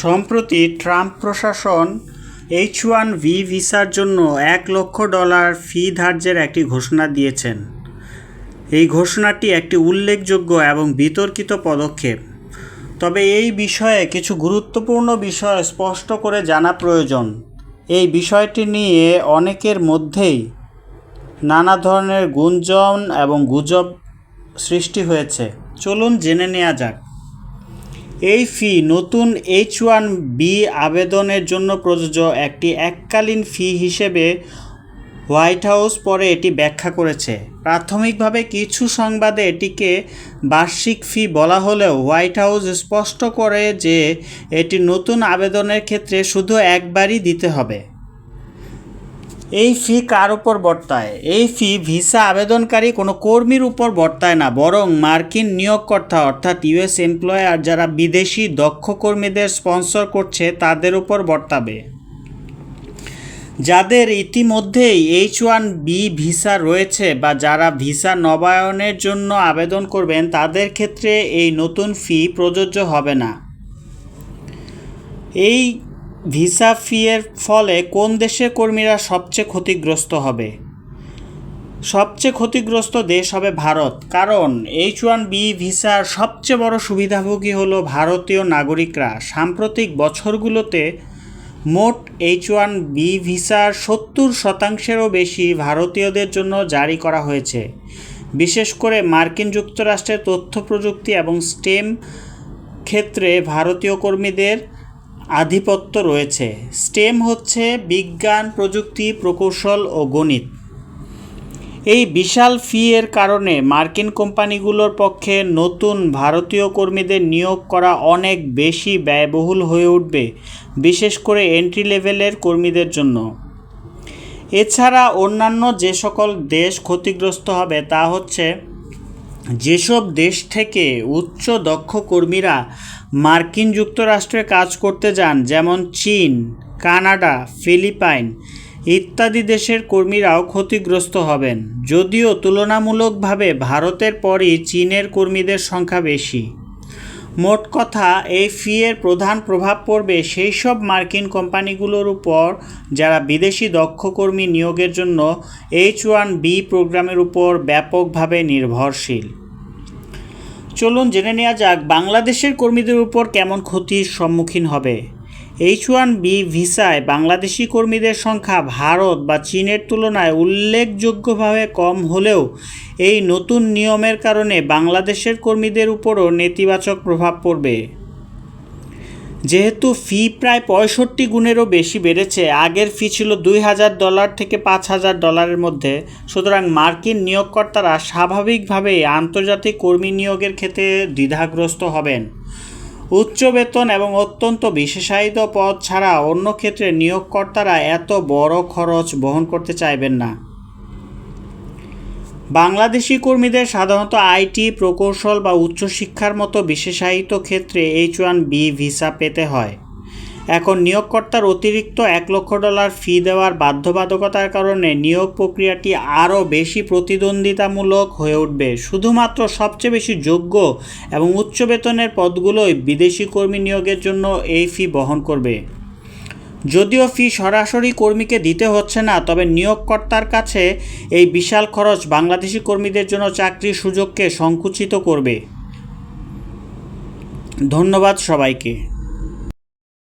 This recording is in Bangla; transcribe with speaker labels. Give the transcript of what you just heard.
Speaker 1: সম্প্রতি ট্রাম্প প্রশাসন এইচ ওয়ান ভি ভিসার জন্য এক লক্ষ ডলার ফি ধার্যের একটি ঘোষণা দিয়েছেন। এই ঘোষণাটি একটি উল্লেখযোগ্য এবং বিতর্কিত পদক্ষেপ। তবে এই বিষয়ে কিছু গুরুত্বপূর্ণ বিষয় স্পষ্ট করে জানা প্রয়োজন। এই বিষয়টি নিয়ে অনেকের মধ্যেই নানা ধরনের গুঞ্জন এবং গুজব সৃষ্টি হয়েছে। চলুন জেনে নেওয়া যাক। এই ফি নতুন এইচ ওয়ান বি আবেদনের জন্য প্রযোজ্য একটি এককালীন ফি হিসেবে হোয়াইট হাউস পরে এটি ব্যাখ্যা করেছে। প্রাথমিকভাবে কিছু সংবাদে এটিকে বার্ষিক ফি বলা হলেও হোয়াইট হাউস স্পষ্ট করে যে এটি নতুন আবেদনের ক্ষেত্রে শুধু একবারই দিতে হবে। এই ফি কার উপর বর্তায়? এই ফি ভিসা আবেদনকারী কোনো কর্মীর উপর বর্তায় না, বরং মার্কিন নিয়োগকর্তা অর্থাৎ ইউএস এমপ্লয়ার যারা বিদেশি দক্ষ কর্মীদের স্পন্সর করছে, তাদের উপর বর্তাবে। যাদের ইতিমধ্যেই এইচ ওয়ান বি ভিসা রয়েছে বা যারা ভিসা নবায়নের জন্য আবেদন করবেন, তাদের ক্ষেত্রে এই নতুন ফি প্রযোজ্য হবে না। এই ভিসা ফিয়ের ফলে কোন দেশের কর্মীরা সবচেয়ে ক্ষতিগ্রস্ত হবে? সবচেয়ে ক্ষতিগ্রস্ত দেশ হবে ভারত। কারণ এইচ ওয়ান বি ভিসার সবচেয়ে বড় সুবিধাভোগী হলো ভারতীয় নাগরিকরা। সাম্প্রতিক বছরগুলোতে মোট এইচ ওয়ান বি ভিসার সত্তর শতাংশেরও বেশি ভারতীয়দের জন্য জারি করা হয়েছে। বিশেষ করে মার্কিন যুক্তরাষ্ট্রের তথ্য প্রযুক্তি এবং স্টেম ক্ষেত্রে ভারতীয় কর্মীদের আধিপত্য রয়েছে। স্টেম হচ্ছে বিজ্ঞান, প্রযুক্তি, প্রকৌশল ও গণিত। এই বিশাল ফি এর কারণে মার্কিন কোম্পানিগুলোর পক্ষে নতুন ভারতীয় কর্মীদের নিয়োগ করা অনেক বেশি ব্যয়বহুল হয়ে উঠবে, বিশেষ করে এন্ট্রি লেভেলের কর্মীদের জন্য। এছাড়া অন্যান্য যে সকল দেশ ক্ষতিগ্রস্ত হবে তা হচ্ছে, যেসব দেশ থেকে উচ্চ দক্ষ কর্মীরা মার্কিন যুক্তরাষ্ট্রে কাজ করতে যান, যেমন চীন, কানাডা, ফিলিপাইন ইত্যাদি দেশের কর্মীরাও ক্ষতিগ্রস্ত হবেন। যদিও তুলনামূলকভাবে ভারতের পরই চীনের কর্মীদের সংখ্যা বেশি। মোট কথা, এই ফিয়ের প্রধান প্রভাব পড়বে সেই সব মার্কিন কোম্পানিগুলোর উপর, যারা বিদেশি দক্ষ কর্মী নিয়োগের জন্য এইচ ওয়ান বি প্রোগ্রামের উপর ব্যাপকভাবে নির্ভরশীল। চলুন জেনে নেওয়া যাক বাংলাদেশের কর্মীদের উপর কেমন ক্ষতির সম্মুখীন হবে। এইচ ওয়ান বি ভিসায় বাংলাদেশি কর্মীদের সংখ্যা ভারত বা চীনের তুলনায় উল্লেখযোগ্যভাবে কম হলেও এই নতুন নিয়মের কারণে বাংলাদেশের কর্মীদের উপরও নেতিবাচক প্রভাব পড়বে। যেহেতু ফি প্রায় পঁয়ষট্টি গুণেরও বেশি বেড়েছে, আগের ফি ছিল দুই হাজার ডলার থেকে পাঁচ হাজার ডলারের মধ্যে। সুতরাং মার্কিন নিয়োগকর্তারা স্বাভাবিকভাবেই আন্তর্জাতিক কর্মী নিয়োগের ক্ষেত্রে দ্বিধাগ্রস্ত হবেন। উচ্চ বেতন এবং অত্যন্ত বিশেষায়িত পদ ছাড়া অন্য ক্ষেত্রে নিয়োগকর্তারা এত বড় খরচ বহন করতে চাইবেন না। বাংলাদেশি কর্মীদের সাধারণত আইটি, প্রকৌশল বা উচ্চশিক্ষার মতো বিশেষায়িত ক্ষেত্রে এইচ ওয়ান বি ভিসা পেতে হয়। এখন নিয়োগকর্তার অতিরিক্ত এক লক্ষ ডলার ফি দেওয়ার বাধ্যবাধকতার কারণে নিয়োগ প্রক্রিয়াটি আরও বেশি প্রতিদ্বন্দ্বিতামূলক হয়ে উঠবে। শুধুমাত্র সবচেয়ে বেশি যোগ্য এবং উচ্চ বেতনের পদগুলোই বিদেশি কর্মী নিয়োগের জন্য এই ফি বহন করবে। যদিও ফি সরাসরি কর্মীকে দিতে হচ্ছে না, তবে নিয়োগকর্তার কাছে এই বিশাল খরচ বাংলাদেশি কর্মীদের জন্য চাকরির সুযোগকে সংকুচিত করবে। ধন্যবাদ সবাইকে।